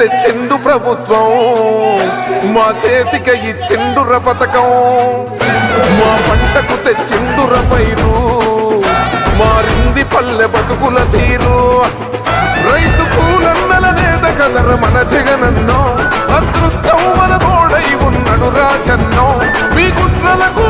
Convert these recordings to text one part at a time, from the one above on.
తెచ్చిండు ప్రభుత్వం. మా చేతికి ఇచ్చిండుర పథకం. మా పంటకు తెచ్చిండుర పైరు. మారింది పల్లె బతుకుల తీరు. రైతు కూలన్నల నేత కదర మన జగనన్నో. అదృష్టం మన తోడై ఉన్నడు రాజన్నో. మీ కుట్రలకు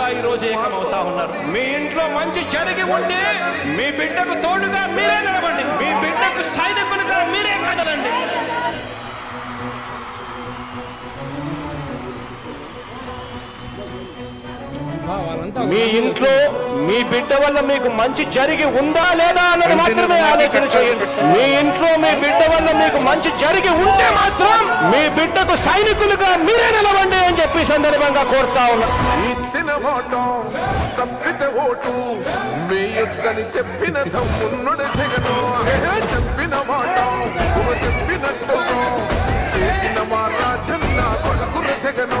కూడా ఈ రోజు ఏకమవుతా ఉన్నారు. మీ ఇంట్లో మంచి జరిగి ఉంటే మీ బిడ్డకు తోడుగా మీరే నిలబండి మీ బిడ్డకు సైనికులుగా మీరే కదలండి. మీ ఇంట్లో మీ బిడ్డ వల్ల మీకు మంచి జరిగి ఉందా లేదా అన్నది మాత్రమే ఆలోచన చేయండి. మీ ఇంట్లో మీ బిడ్డ వల్ల మీకు మంచి జరిగి ఉంటే మాత్రం మీ బిడ్డకు సైనికులుగా మీరే నిలవండి అని చెప్పి సందర్భంగా కోరుతా ఉన్నా. ఇచ్చిన మాట తప్పితే ఓటు మీ చెప్పిన తమ్మున్నడు జగను హే, చెప్పిన మాట నువ్వు చెప్పినట్టు చేసిన మా రాజన్న కొడుకుర జగను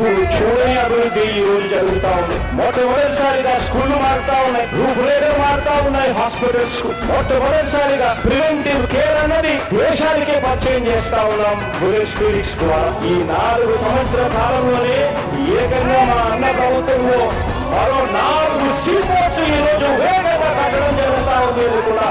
స్కూల్ స్కూల్ అభివృద్ధి ఈ రోజు జరుగుతా ఉంది. మొట్టమొదటిసారిగా స్కూల్ మారుతా ఉన్నాయి. రూపురేఖలు మారుతా ఉన్నాయి. హాస్పిటల్స్ మొట్టమొదటిసారిగా ప్రివెంటివ్ కేర్ అన్నది దేశానికే పరిచయం చేస్తా ఉన్నాం. బుల్లెట్ క్లినిక్స్ ద్వారా. ఈ నాలుగు సంవత్సరాల కాలంలోనే ఏకంగా మా అన్న ప్రభుత్వంలో మరో నాలుగు సీపోర్ట్లు ఈ రోజు వేగంగా కట్టడం జరుగుతా ఉంది. కూడా